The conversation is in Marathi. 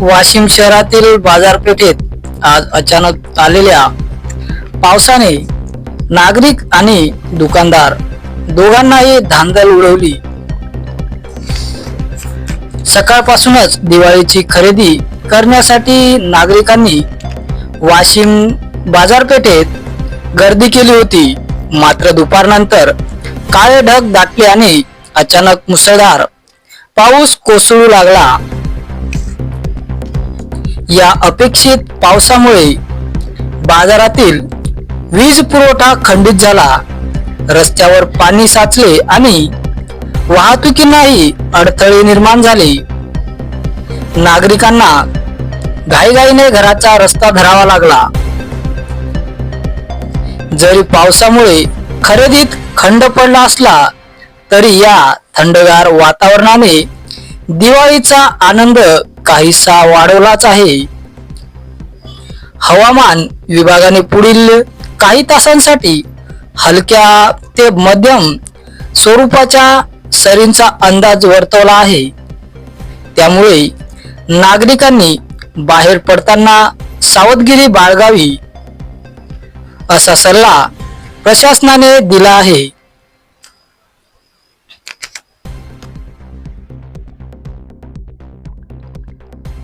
वाशिम शहरातील बाजारपेठेत आज अचानक आलेल्या पावसाने नागरिक आणि दुकानदार दोघांनाही धांदल उडवली. सकाळपासूनच दिवाळीची खरेदी करण्यासाठी नागरिकांनी वाशिम बाजारपेठेत गर्दी केली होती. मात्र दुपारनंतर काळे ढग दाटले आणि अचानक मुसळधार पाऊस कोसळू लागला. या अपेक्षित पावसामुळे बाजारातील वीज पुरवठा खंडित झाला. रस्त्यावर पाणी साचले आणि वाहतुकींनाही अडथळे निर्माण झाले. नागरिकांना घाईघाईने घराचा रस्ता धरावा लागला. जरी पावसामुळे खरेदीत खंड पडला असला तरी या थंडगार वातावरणाने दिवाळीचा आनंद काहीसा वाढवलाच आहे. हवामान विभागाने पुढील काही तासांसाठी हलक्या ते मध्यम स्वरूपाच्या सरींचा अंदाज वर्तवला आहे. त्यामुळे नागरिकांनी बाहेर पडताना सावधगिरी बाळगावी असा सल्ला प्रशासनाने दिला आहे.